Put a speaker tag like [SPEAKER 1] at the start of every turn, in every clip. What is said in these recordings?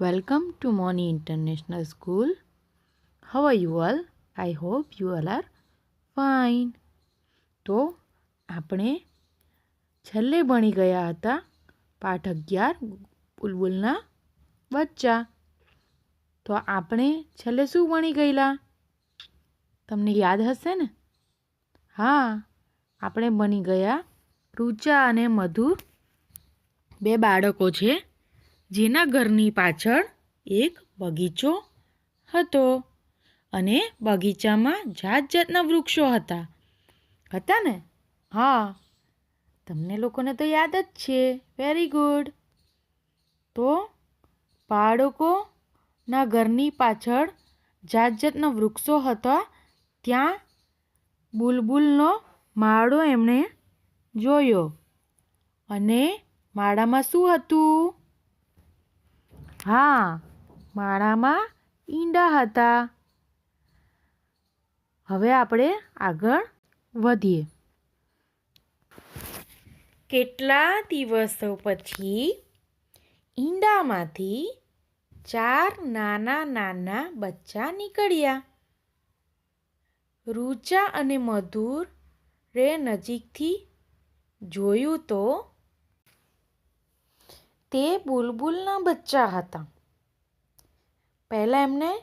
[SPEAKER 1] Welcome to Moni International School. How are you all? I hope you are fine. તો આપણે છેલ્લે ભણી ગયા હતા પાઠ અગિયાર, બુલબુલના બચ્ચા તો આપણે છેલ્લે શું ભણી ગયેલા તમને યાદ હશે ને હા, આપણે બની ગયા રૂચા અને મધુર બે બાળકો છે જેના ઘરની પાછળ એક બગીચો હતો અને બગીચામાં જાત જાતના વૃક્ષો હતા. હતા ને? હા. તમને લોકોને તો યાદ જ છે. વેરી ગુડ તો બાળકોના ઘરની પાછળ જાત જાતના વૃક્ષો હતા. ત્યાં બુલબુલનો માળો એમણે જોયો. અને માળામાં શું હતું? હા, માળામાં ઈંડા હતા. હવે આપણે આગળ વધીએ. કેટલા દિવસો પછી ઈંડામાંથી ચાર નાના નાના બચ્ચા નીકળ્યા? રૂચા અને મધુર રે નજીકથી જોયું તો તે બુલબુલના બચ્ચા હતા. પહેલાં એમને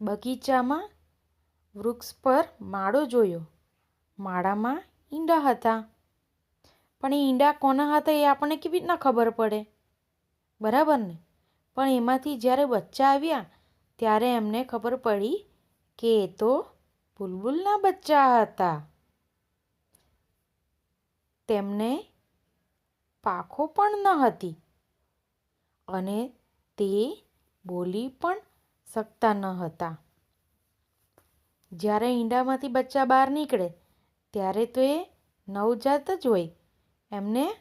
[SPEAKER 1] બગીચામાં વૃક્ષ પર માળો જોયો. માળામાં ઈંડા હતા. પણ એ ઈંડા કોના હતા એ આપણને કેવી રીતના ખબર પડે? બરાબર ને? પણ એમાંથી જ્યારે બચ્ચા આવ્યા, ત્યારે એમને ખબર પડી કે એ તો બુલબુલના બચ્ચા હતા. તેમને પાંખો પણ ન હતી. અને તે બોલી પણ શકતા ન હતા. જ્યારે ઈંડામાંથી બચ્ચા બહાર નીકળે, ત્યારે તો એ નવજાત જ હોય. એમને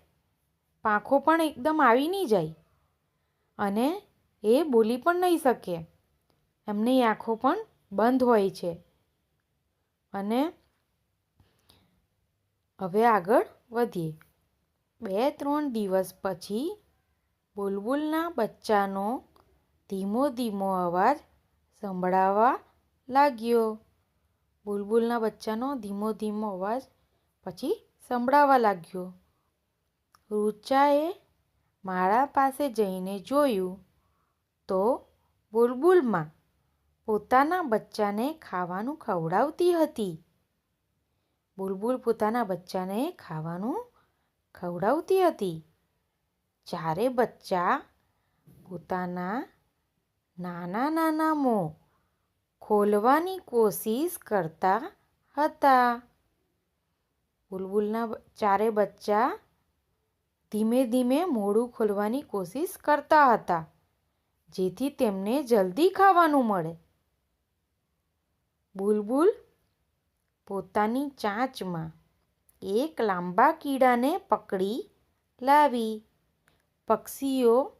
[SPEAKER 1] પાંખો પણ એકદમ આવી નહીં જાય અને એ બોલી પણ નહીં શકે. એમની આંખો પણ બંધ હોય છે. અને હવે આગળ વધીએ. બે, ત્રણ દિવસ પછી બુલબુલના બચ્ચાનો ધીમો ધીમો અવાજ સંભળાવા લાગ્યો. બુલબુલના બચ્ચાનો ધીમો ધીમો અવાજ પછી સંભળાવા લાગ્યો. રૂચાએ માળા પાસે જઈને જોયું તો બુલબુલમાં પોતાના બચ્ચાને ખાવાનું ખવડાવતી હતી. બુલબુલ પોતાના બચ્ચાને ખાવાનું ખવડાવતી હતી. ચારે બચ્ચા પોતાના નાના નાના મોં ખોલવાની કોશિશ કરતા હતા. બુલબુલના ચારે બચ્ચા ધીમે ધીમે મોડું ખોલવાની કોશિશ કરતા હતા, જેથી તેમને જલ્દી ખાવાનું મળે. બુલબુલ પોતાની ચાંચમાં એક લાંબા કીડાને પકડી લાવી. પક્ષીઓ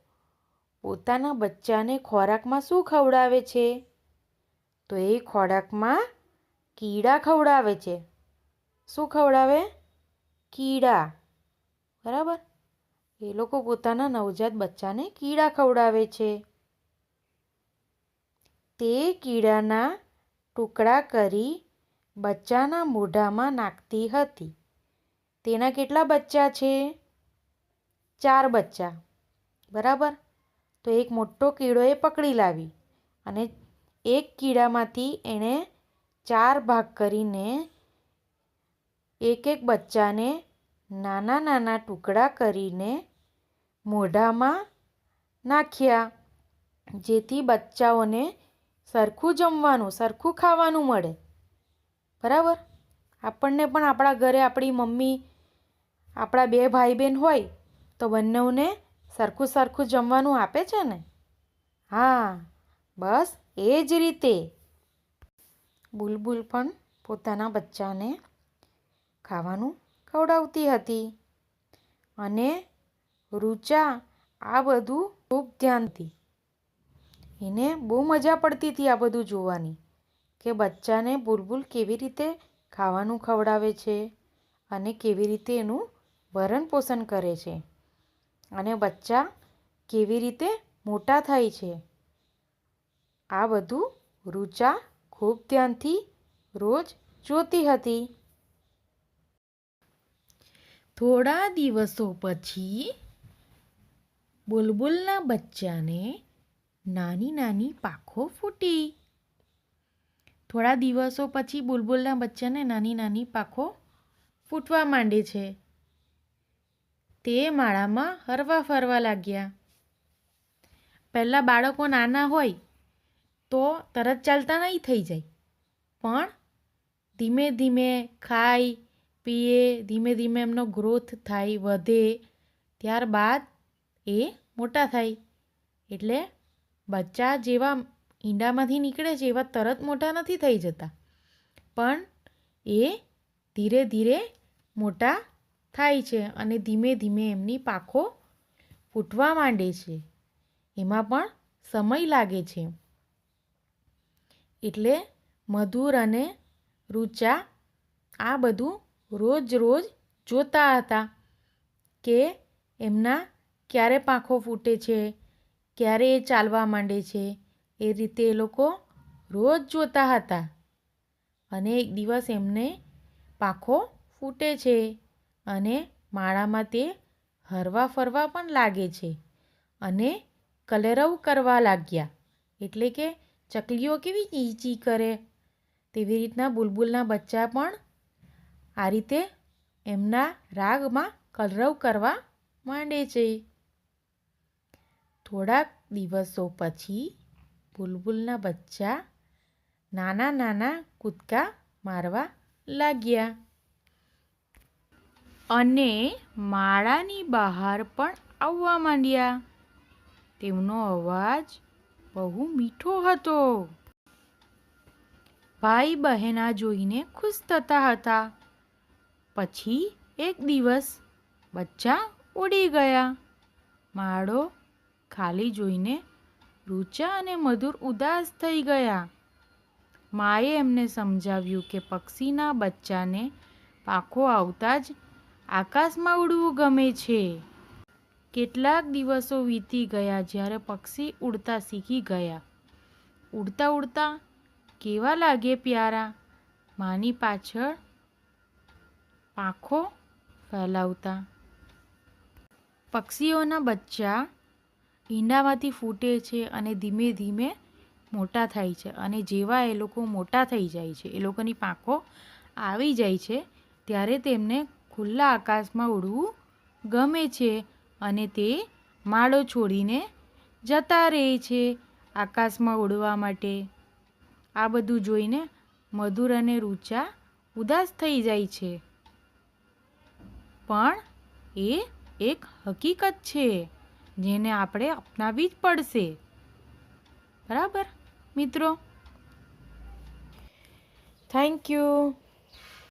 [SPEAKER 1] પોતાના બચ્ચાને ખોરાકમાં શું ખવડાવે છે? તો એ ખોરાકમાં કીડા ખવડાવે છે. શું ખવડાવે? કીડા. બરાબર? એ લોકો પોતાના નવજાત બચ્ચાને કીડા ખવડાવે છે. તે કીડાના ટુકડા કરી બચ્ચાના મોઢામાં નાખતી હતી. તેના કેટલા બચ્ચા છે? ચાર બચ્ચા. બરાબર? તો એક મોટો કીડો એ પકડી લાવી અને એક કીડામાંથી એણે ચાર ભાગ કરીને એક એક બચ્ચાને નાના નાના ટુકડા કરીને મોઢામાં નાખ્યા, જેથી બચ્ચાઓને સરખું જમવાનું, સરખું ખાવાનું મળે. બરાબર? આપણને પણ આપણા ઘરે આપણી મમ્મી, આપણા બે ભાઈ બહેન હોય તો બંનેઓને સરખું સરખું જમવાનું આપે છે ને? હા, બસ એ જ રીતે. બુલબુલ પણ પોતાના બચ્ચાને ખાવાનું ખવડાવતી હતી. અને રૂચા આ બધું ખૂબ ધ્યાનથી. એને બહુ મજા પડતી હતી આ બધું જોવાની, કે બચ્ચાને બુલબુલ કેવી રીતે ખાવાનું ખવડાવે છે અને કેવી રીતે એનું ભરણ પોષણ કરે છે. અને બચ્ચા કેવી રીતે મોટા થાય છે? આ બધું રૂચા ખૂબ ધ્યાનથી રોજ જોતી હતી. થોડા દિવસો પછી બુલબુલના બચ્ચાને નાની નાની પાંખો ફૂટી. થોડા દિવસો પછી બુલબુલના બચ્ચાને નાની નાની પાખો ફૂટવા માંડે છે. તે માળામાં હરવા ફરવા લાગ્યા. પહેલાં બાળકો નાના હોય તો તરત ચાલતા નહીં થઈ જાય. પણ ધીમે ધીમે ખાય પીએ, ધીમે ધીમે એમનો ગ્રોથ થાય, વધે, ત્યારબાદ એ મોટા થાય. એટલે બચ્ચા જેવા ઈંડામાંથી નીકળે છે એવા તરત મોટા નથી થઈ જતા. પણ એ ધીરે ધીરે મોટા થાય છે અને ધીમે ધીમે એમની પાંખો ફૂટવા માંડે છે. એમાં પણ સમય લાગે છે. એટલે મધુર અને રૂચા આ બધું રોજ રોજ જોતા હતા કે એમના ક્યારે પાંખો ફૂટે છે, ક્યારે એ ચાલવા માંડે છે, એ રીતે એ લોકો રોજ જોતા હતા. અને એક દિવસ એમને પાંખો ફૂટે છે. અને માળામાં તે હરવા ફરવા પણ લાગે છે અને કલરવ કરવા લાગ્યા. એટલે કે ચકલીઓ કેવી ચી ચી કરે? તેવી રીતના બુલબુલના બચ્ચા પણ આ રીતે એમના રાગમાં કલરવ કરવા માંડે છે. થોડાક દિવસો પછી બુલબુલના બચ્ચા નાના નાના કૂદકા મારવા લાગ્યા. અને માળાની બહાર પણ આવવા માંડ્યા. તેમનો અવાજ બહુ મીઠો હતો. ભાઈ બહેના જોઈને ખુશ થતા હતા. પછી એક દિવસ બચ્ચા ઉડી ગયા. માળો ખાલી જોઈને રૂચા અને મધુર ઉદાસ થઈ ગયા. માએ એમને સમજાવ્યું કે પક્ષીના બચ્ચાને પાખો આવતા જ આકાશમાં ઉડવું ગમે છે. કેટલાક દિવસો વીતી ગયા જ્યારે પક્ષી ઉડતા શીખી ગયા. ઉડતા ઉડતા કેવા લાગે પ્યારા? માની પાછળ પાંખો ફેલાવતા. પક્ષીઓના બચ્ચા ઈંડામાંથી ફૂટે છે અને ધીમે ધીમે મોટા થાય છે અને જેવા એ લોકો મોટા થઈ જાય છે, એ લોકોની પાંખો આવી જાય છે, ત્યારે તેમને ખુલ્લા આકાશમાં ઉડવું ગમે છે અને તે માળો છોડીને જતા રહે છે આકાશમાં ઉડવા માટે. આ બધું જોઈને મધુર અને રૂચા ઉદાસ થઈ જાય છે. પણ એ એક હકીકત છે, જેને આપણે અપનાવવી જ પડશે. બરાબર, મિત્રો? Thank you